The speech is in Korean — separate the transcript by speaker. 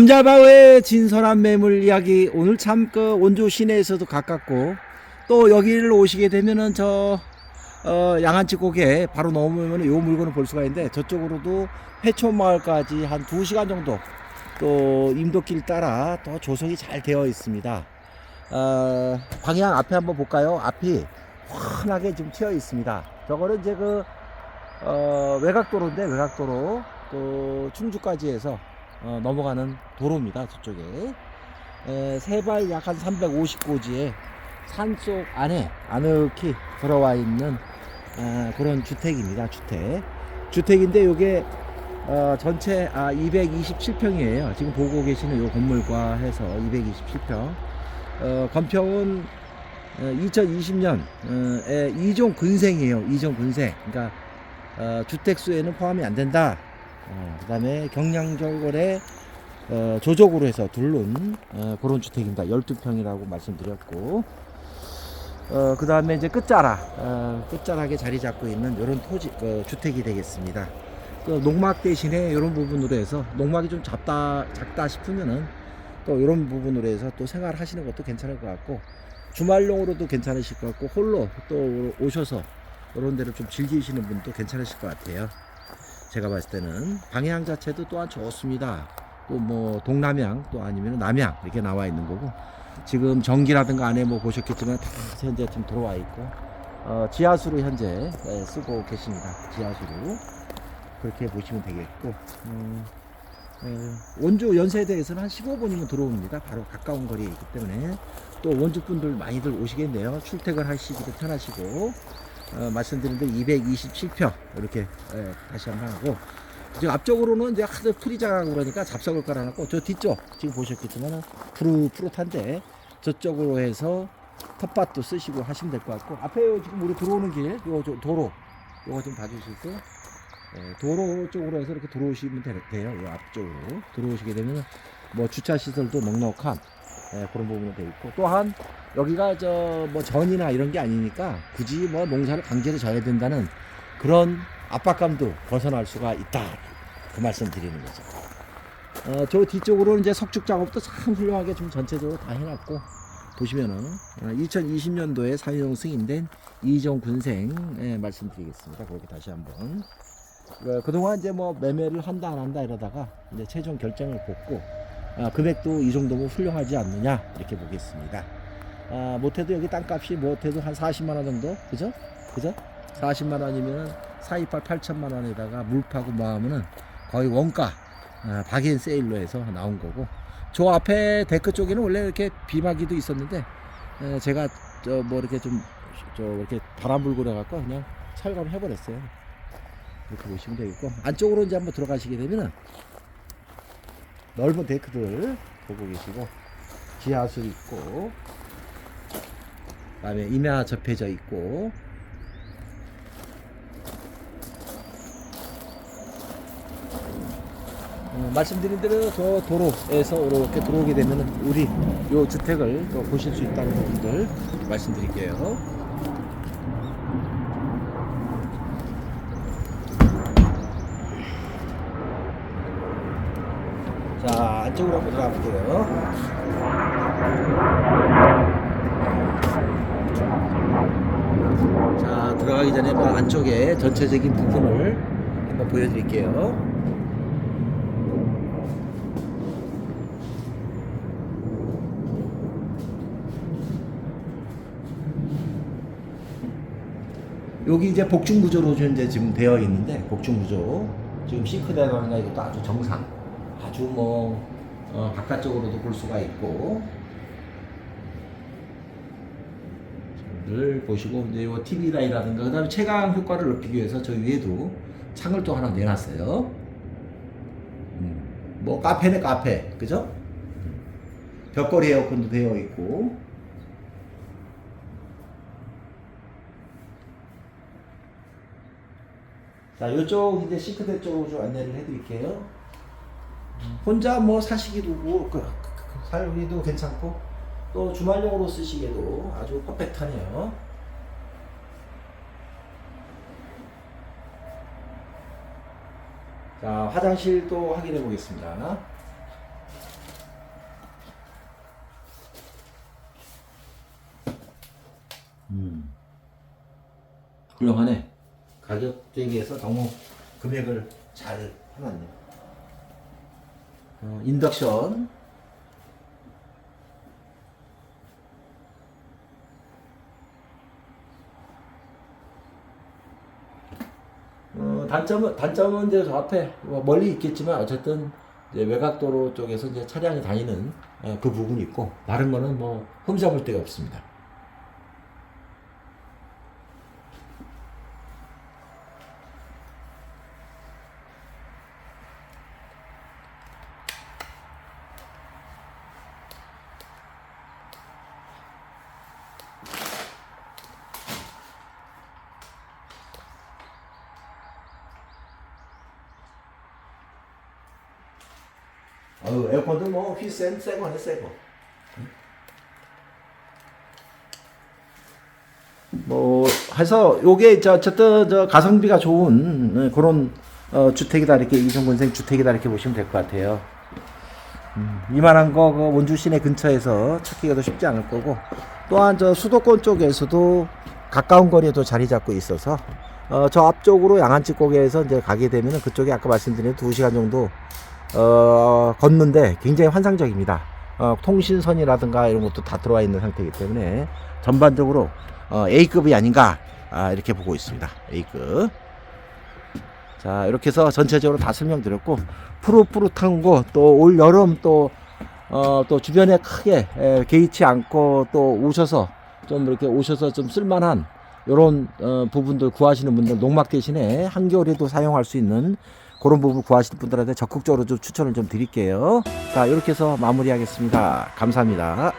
Speaker 1: 남자바의 진솔한 매물 이야기 오늘 참 그 원주 시내에서도 가깝고 또 여기를 오시게 되면은 저 어, 양안치 고개 바로 넘으면 요 물건을 볼 수가 있는데 저쪽으로도 해촌마을까지 한 2시간 정도 또 임도길 따라 또 조성이 잘 되어 있습니다. 어, 방향 앞에 한번 볼까요? 앞이 환하게 좀 튀어 있습니다. 저거는 이제 그 어, 외곽도로인데 외곽도로 또 충주까지 해서 어, 넘어가는 도로입니다. 저쪽에 에, 세발 약 한 350고지에 산속 안에 아늑히 들어와 있는 아, 그런 주택입니다. 주택 주택인데 요게 어, 전체 아, 227평이에요. 지금 보고 계시는 요 건물과 해서 227평. 어, 건평은 2020년에 이종 근생이에요. 이종 근생. 그러니까 어, 주택 수에는 포함이 안 된다. 어, 그다음에 경량절골에 어, 조적으로 해서 둘른 어, 그런 주택입니다. 12평이라고 말씀드렸고 어, 그 다음에 이제 끝자락 어, 끝자락에 자리 잡고 있는 이런 토지 어, 주택이 되겠습니다. 그 농막 대신에 이런 부분으로 해서 농막이 좀 작다 작다 싶으면은 또 이런 부분으로 해서 또 생활하시는 것도 괜찮을 것 같고 주말용으로도 괜찮으실 것 같고 홀로 또 오셔서 이런 데를 좀 즐기시는 분도 괜찮으실 것 같아요. 제가 봤을 때는 방향 자체도 또한 좋습니다. 또 뭐 동남향 또 아니면 남향 이렇게 나와 있는 거고 지금 전기라든가 안에 뭐 보셨겠지만 다 현재 지금 들어와 있고 어, 지하수로 현재 예, 쓰고 계십니다. 지하수로 그렇게 보시면 되겠고 음, 예, 원주 연세대에서는 한 15분이면 들어옵니다. 바로 가까운 거리에 있기 때문에 또 원주 분들 많이들 오시겠네요. 출퇴근 하시기도 편하시고 어, 말씀드린 대로 227평 이렇게 예, 다시 한번 하고 지금 앞쪽으로는 이제 하도 풀이 자라고 그러니까 잡석을 깔아놨고 저 뒤쪽 지금 보셨겠지만 푸릇푸릇한데 저쪽으로 해서 텃밭도 쓰시고 하시면 될 것 같고 앞에 요 지금 우리 들어오는 길, 요저 도로, 요거 좀 봐주시고 예, 도로 쪽으로 해서 이렇게 들어오시면 되- 돼요. 요 앞쪽으로 들어오시게 되면 뭐 주차 시설도 넉넉한 예, 그런 부분이 돼 있고 또한 여기가 저 뭐 전이나 이런 게 아니니까 굳이 뭐 농사를 강제로 져야 된다는 그런 압박감도 벗어날 수가 있다. 그 말씀 드리는 거죠. 어, 저 뒤쪽으로는 이제 석축 작업도 참 훌륭하게 좀 전체적으로 다 해놨고 보시면은 어, 2020년도에 사회용 승인된 이종 군생 예, 말씀드리겠습니다. 그렇게 다시 한번 어, 그동안 이제 뭐 매매를 한다 안 한다 이러다가 이제 최종 결정을 받고 아, 금액도 이 정도면 훌륭하지 않느냐 이렇게 보겠습니다. 아, 못해도 여기 땅값이 못해도 한 40만 원 정도 그죠? 그죠? 40만 원이면은 428 8천만 원에다가 물 파고 뭐 하면은 거의 원가 아, 박인 세일로 해서 나온 거고 저 앞에 데크 쪽에는 원래 이렇게 비마기도 있었는데 에, 제가 저 뭐 이렇게 좀 저 이렇게 바람 불고 그래갖고 그냥 철거를 해버렸어요. 이렇게 보시면 되겠고 안쪽으로 이제 한번 들어가시게 되면은 넓은 데크들 보고 계시고 지하수 있고 그다음에 임야 접해져 있고 어, 말씀드린 대로 저 도로에서 이렇게 들어오게 되면 우리 요 주택을 또 보실 수 있다는 부분들 말씀드릴게요. 자 안쪽으로 한번 들어가 볼게요. 자 들어가기 전에 뭐 안쪽에 전체적인 부분을 한번 보여드릴게요. 여기 이제 복층 구조로 현재 지금 되어 있는데 복층 구조 지금 싱크대라든가 이것도 아주 정상 아주 뭐 어, 바깥쪽으로도 볼 수가 있고 를 보시고 이제 요 TV 라인이라든가 그다음에 채광 효과를 높이기 위해서 저 위에도 창을 또 하나 내놨어요. 음, 뭐 카페네 카페 그죠? 음. 벽걸이 에어컨도 되어 있고 자, 이쪽 이제 싱크대 쪽으로 좀 안내를 해드릴게요. 혼자 뭐 사시기도 그, 그, 그, 그 살기도 괜찮고 또 주말용으로 쓰시기에도 아주 퍼펙트하네요. 자 화장실도 확인해 보겠습니다. 음. 훌륭하네. 가격 대비해서 너무 금액을 잘 해놨네요. 어, 인덕션. 어, 단점은 단점은 이제 저 앞에 뭐 멀리 있겠지만 어쨌든 이제 외곽도로 쪽에서 이제 차량이 다니는 어, 그 부분이 있고 다른 거는 뭐 흠잡을 데가 없습니다. 어, 에어컨도 뭐 휘센 새거네 새거. 뭐 해서 요게 저 어쨌든 저 가성비가 좋은 어, 그런 어, 주택이다 이렇게 이성군생 주택이다 이렇게 보시면 될 것 같아요. 음, 이만한 거 그 원주 시내 근처에서 찾기가 더 쉽지 않을 거고 또한 저 수도권 쪽에서도 가까운 거리에도 자리 잡고 있어서 어, 저 앞쪽으로 양안집 고개에서 이제 가게 되면은 그쪽에 아까 말씀드린 2시간 정도 어, 걷는데 굉장히 환상적입니다. 어, 통신선이라든가 이런 것도 다 들어와 있는 상태이기 때문에 전반적으로 어, A급이 아닌가 아, 이렇게 보고 있습니다. A급. 자 이렇게 해서 전체적으로 다 설명드렸고 푸릇푸릇한 거 또 올 여름 또 어, 또 주변에 크게 에, 개의치 않고 또 오셔서 좀 이렇게 오셔서 좀 쓸만한 이런 어, 부분들 구하시는 분들 농막 대신에 한겨울에도 사용할 수 있는 그런 부분 구하시는 분들한테 적극적으로 좀 추천을 좀 드릴게요. 자 이렇게 해서 마무리하겠습니다. 감사합니다.